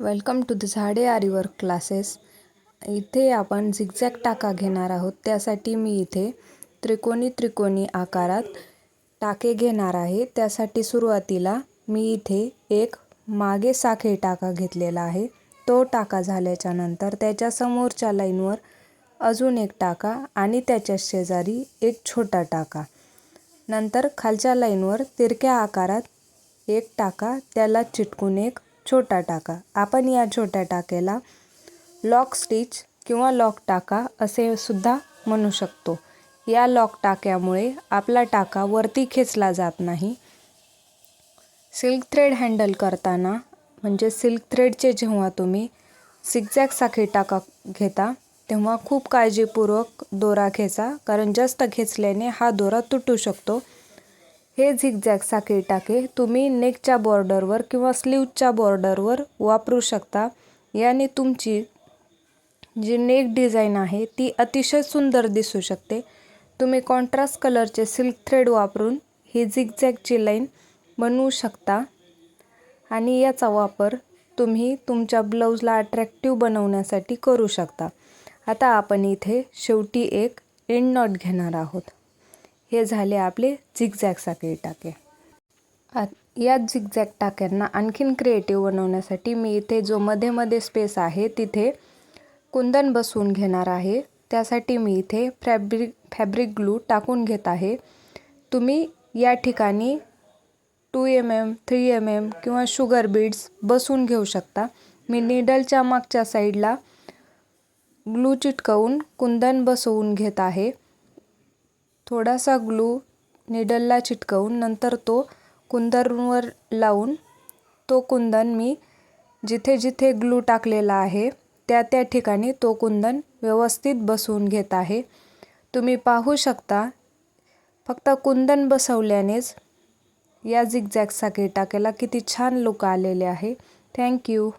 Welcome to the झाडे आरी work classes इथे आपण झिगझॅग टाका घेणार आहोत. त्यासाठी मी इथे त्रिकोणी त्रिकोणी आकारात टाके घेणार आहे. त्यासाठी सुरुवातीला मी इथे एक मागे साखळी टाका घेतलेला आहे. तो टाका झाल्याच्यानंतर त्याच्या समोरच्या लाईनवर अजून एक टाका आणि त्याच्या शेजारी एक छोटा टाका. नंतर खालच्या लाईनवर तिरक्या आकारात एक टाका त्याला चिटकून एक छोटा टाका. आपण या छोट्या टाक्याला लॉक स्टिच किंवा लॉक टाका असे सुद्धा म्हणू शकतो. या लॉक टाक्यामुळे आपला टाका वरती खेचला जात नाही. सिल्क थ्रेड हँडल करताना म्हणजे सिल्क थ्रेडचे जेव्हा तुम्ही सिगझॅग साखळी टाका घेता तेव्हा खूप काळजीपूर्वक दोरा खेचा कारण जास्त खेचल्याने हा दोरा तुटू शकतो. हे झिगझॅग साखळी टाके तुम्ही नेकच्या बॉर्डरवर किंवा स्लीवच्या बॉर्डरवर वापरू शकता. याने तुमची जी नेक डिझाईन आहे ती अतिशय सुंदर दिसू शकते. तुम्ही कॉन्ट्रास्ट कलरचे सिल्क थ्रेड वापरून ही झिगझॅगची लाईन बनवू शकता. आणि याचा वापर तुम्ही तुमच्या ब्लाऊजला अट्रॅक्टिव्ह बनवण्यासाठी करू शकता. आता आपण इथे शेवटी एक एंड नॉट घेणार आहोत. हे झाले आपले झिगझॅग साखळी टाके. या झिगझॅग टाक्यांना आणखीन क्रिएटिव्ह बनवण्यासाठी मी इथे जो मध्ये मध्ये स्पेस आहे तिथे कुंदन बसवून घेणार आहे. त्यासाठी मी इथे फॅब्रिक फॅब्रिक ग्लू टाकून घेत आहे. तुम्ही या ठिकाणी two M M three M M किंवा शुगर बीड्स बसवून घेऊ शकता. मी निडलच्या मागच्या साईडला ग्लू चिटकवून कुंदन बसवून घेत आहे. थोडासा ग्लू निडलला चिटकवून नंतर तो कुंदनवर लावून तो कुंदन मी जिथे जिथे ग्लू टाकलेला आहे त्या त्या ठिकाणी तो कुंदन व्यवस्थित बसवून घेत आहे. तुम्ही पाहू शकता फक्त कुंदन बसवल्यानेच या झिगझॅग साखळी टाकायला किती छान लुक आलेले आहे. थँक्यू